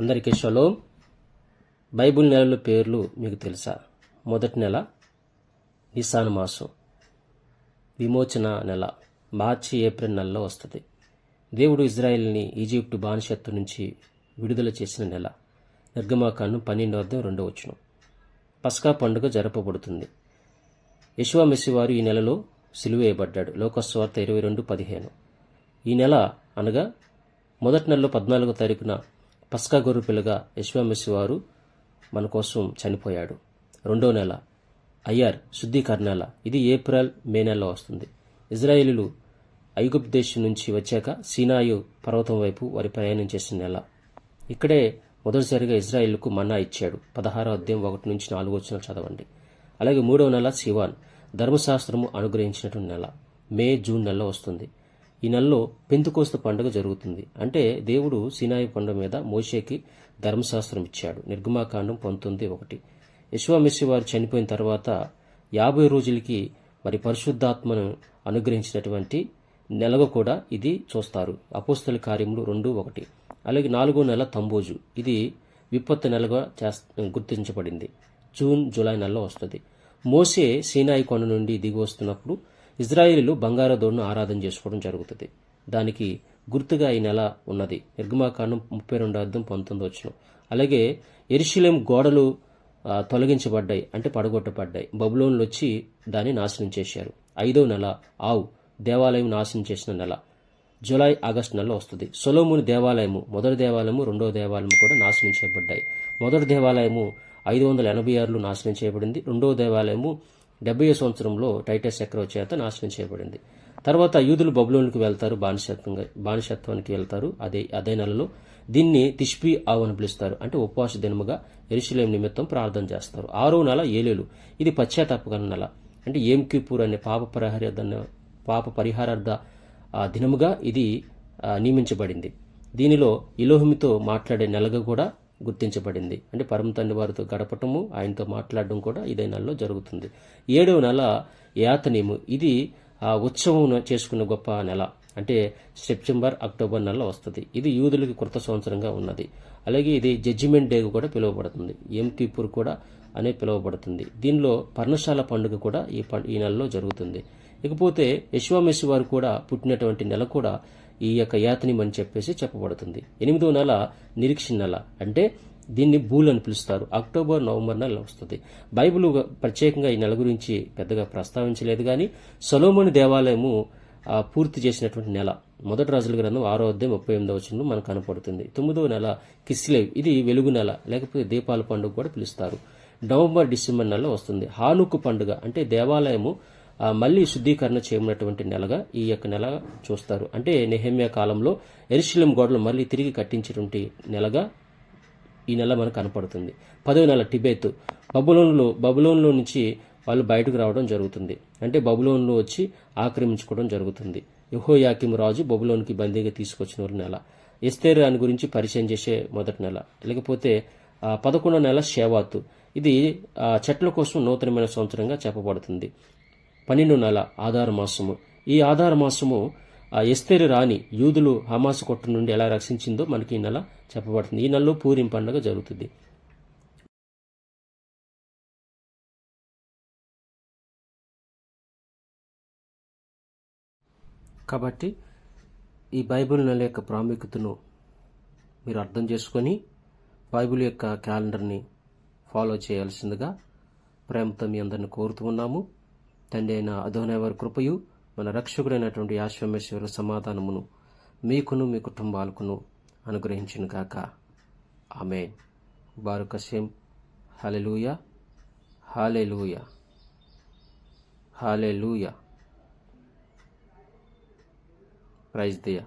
అందరికీ shalom. Bible నెలల పేర్లు మీకు తెలుసా? మొదటి నెల నిసాన్ మాసం. విమోచన నెల. మార్చి ఏప్రిల్ నెలలో వస్తుంది. దేవుడు ఇజ్రాయెల్ని ఈజిప్టు బానిసత్తు నుంచి విడుదల చేసిన నెల. నిర్గమాకాండం పన్నెండు వద్ద రెండో వచ్చును పస్కా పండుగ జరపబడుతుంది. యశువా మెస్సివారు ఈ నెలలో సిలువేయబడ్డాడు. లోకస్వార్త ఇరవై రెండు పదిహేను. ఈ నెల అనగా మొదటి నెలలో పద్నాలుగో తారీఖున పస్కా గొర్రె పిల్లగా యశ్వామెస్సి వారు మన కోసం చనిపోయాడు. రెండో నెల అయ్యార్ శుద్ధీకరణ నెల ఇది ఏప్రిల్ మే నెలలో వస్తుంది. ఇజ్రాయేలీలు ఐగుప్తు దేశం నుంచి వచ్చాక సీనాయు పర్వతం వైపు వారి ప్రయాణం చేసిన నెల. ఇక్కడే మొదటిసారిగా ఇజ్రాయిల్కు మన్నా ఇచ్చాడు. పదహారో అధ్యాయం ఒకటి నుంచి నాలుగు వచ్చిన చదవండి. అలాగే మూడవ నెల శివాన్ ధర్మశాస్త్రము అనుగ్రహించినటువంటి నెల. మే జూన్ నెలలో వస్తుంది. ఈ నెలలో పెంతుకోస్త పండుగ జరుగుతుంది. అంటే దేవుడు సినాయి పండుగ మీద మోషేకి ధర్మశాస్త్రం ఇచ్చాడు. నిర్గమాకాండం పంతొమ్మిది ఒకటి. యశ్వామిశ్వ వారు చనిపోయిన తర్వాత యాభై రోజులకి మరి పరిశుద్ధాత్మను అనుగ్రహించినటువంటి నెలగా కూడా ఇది చూస్తారు. అపోస్తల కార్యములు రెండు ఒకటి. అలాగే నాలుగో నెల తంబోజు. ఇది విపత్తు నెలగా గుర్తించబడింది. జూన్ జూలై నెలలో వస్తుంది. మోసే సీనాయి కొండ నుండి దిగి వస్తున్నప్పుడు ఇజ్రాయేలీలు బంగారు దోడును ఆరాధన చేసుకోవడం జరుగుతుంది. దానికి గుర్తుగా ఈ నెల ఉన్నది. నిర్గమాకాండం ముప్పై రెండు అర్థం పంతొమ్మిది వచ్చిన అలాగే ఎరిశిలేం గోడలు తొలగించబడ్డాయి అంటే పడగొట్టబడ్డాయి. బబులోన్లు వచ్చి దాన్ని నాశనం చేశారు. ఐదో నెల ఆవు దేవాలయం నాశనం చేసిన నెల జూలై ఆగస్టు నెలలో వస్తుంది. సొలోముని దేవాలయము మొదటి దేవాలయము రెండో దేవాలయము కూడా నాశనం చేయబడ్డాయి. మొదటి దేవాలయము ఐదు వందల ఎనభై ఆరులో నాశనం చేయబడింది. రెండో దేవాలయము డెబ్బై సంవత్సరంలో టైటస్ చక్రవర్తి చేత నాశనం చేయబడింది. తర్వాత యూదులు బబులోనికి వెళ్తారు బానిసత్వంగా బానిసత్వానికి వెళ్తారు. అదే అదే నెలలో దీన్ని తిష్పి ఆవు అని పిలుస్తారు. అంటే ఉపవాస దినముగా ఎరుశలేం నిమిత్తం ప్రార్థన చేస్తారు. ఆరో నెల ఏలేలు. ఇది పశ్చాత్తాపకర నెల. అంటే ఏం కిపూర్ అనే పాప పరిహార పాప పరిహారార్థ దినముగా ఇది నియమించబడింది. దీనిలో ఇలోహిమితో మాట్లాడే నెలగా కూడా గుర్తించబడింది. అంటే పరమ తండ్రి వారితో గడపటము ఆయనతో మాట్లాడడం కూడా ఇదే నెలలో జరుగుతుంది. ఏడవ నెల యాతనేము ఇది ఆ ఉత్సవం చేసుకున్న గొప్ప నెల. అంటే సెప్టెంబర్ అక్టోబర్ నెలలో వస్తుంది. ఇది యూదులకి కృత సంవత్సరంగా ఉన్నది. అలాగే ఇది జడ్జిమెంట్ డే కూడా పిలువబడుతుంది. ఎం తీపూర్ కూడా అనే పిలువబడుతుంది. దీనిలో పర్ణశాల పండుగ కూడా ఈ ఈ నెలలో జరుగుతుంది. ఇకపోతే యశ్వామెస్సి వారు కూడా పుట్టినటువంటి నెల కూడా ఈ యొక్క యాతనిం అని చెప్పేసి చెప్పబడుతుంది. ఎనిమిదో నెల నిరీక్షణ నెల. అంటే దీన్ని బూల్ అని పిలుస్తారు. అక్టోబర్ నవంబర్ నెల వస్తుంది. బైబిల్ ప్రత్యేకంగా ఈ నెల గురించి పెద్దగా ప్రస్తావించలేదు కానీ సొలోమోని దేవాలయము పూర్తి చేసినటువంటి నెల. మొదటి రాజుల గ్రంథం ఆరో అధ్యాయం ముప్పై ఎనిమిదో వచ్చిన మనకు కనపడుతుంది. తొమ్మిదవ నెల కిస్లేవ్. ఇది వెలుగు నెల. లేకపోతే దీపాల పండుగ కూడా పిలుస్తారు. నవంబర్ డిసెంబర్ నెలలో వస్తుంది. హానుక్కు పండుగ. అంటే దేవాలయము మళ్ళీ శుద్ధీకరణ చేయమన్నటువంటి నెలగా ఈ యొక్క నెల చూస్తారు. అంటే నెహమ్య కాలంలో ఎరుశలేం గోడలు మళ్ళీ తిరిగి కట్టించినటువంటి నెలగా ఈ నెల మనకు కనపడుతుంది. పదవ నెల టిబెత్. బబులోన్లో బబులోన్లో నుంచి వాళ్ళు బయటకు రావడం జరుగుతుంది. అంటే బబులోన్లో వచ్చి ఆక్రమించుకోవడం జరుగుతుంది. యహోయాకిం రాజు బబులోన్కి బందీగా తీసుకొచ్చిన నెల. ఎస్తేర్ అని గురించి పరిచయం చేసే మొదటి నెల. లేకపోతే పదకొండో నెల షేవాతు. ఇది చెట్ల కోసం నూతనమైన సంవత్సరంగా చెప్పబడుతుంది. పన్నెండు నెల ఆధార మాసము ఈ ఆధార మాసము ఆ ఎస్తేరు రాణి యూదులు హమాస్ కొట్టు నుండి ఎలా రక్షించిందో మనకి ఈ నెల చెప్పబడుతుంది. ఈ నెలలో పూరిం పండుగ జరుగుతుంది. కాబట్టి ఈ బైబిల్ నెల యొక్క ప్రాముఖ్యతను మీరు అర్థం చేసుకొని బైబిల్ యొక్క క్యాలెండర్ని ఫాలో చేయాల్సిందిగా ప్రేమతో మీ అందరిని కోరుతూ ఉన్నాము. తండ్రి అయిన అధోనయ వారి కృపయు మన రక్షకుడైనటువంటి యాశ్వమేశ్వర సమాధానమును మీకును మీ కుటుంబాలకును అనుగ్రహించును గాక. ఆమె బారుకసేం హలెలూయ హాలెలూయ హాలెలూయ ప్రైజ్ దియా.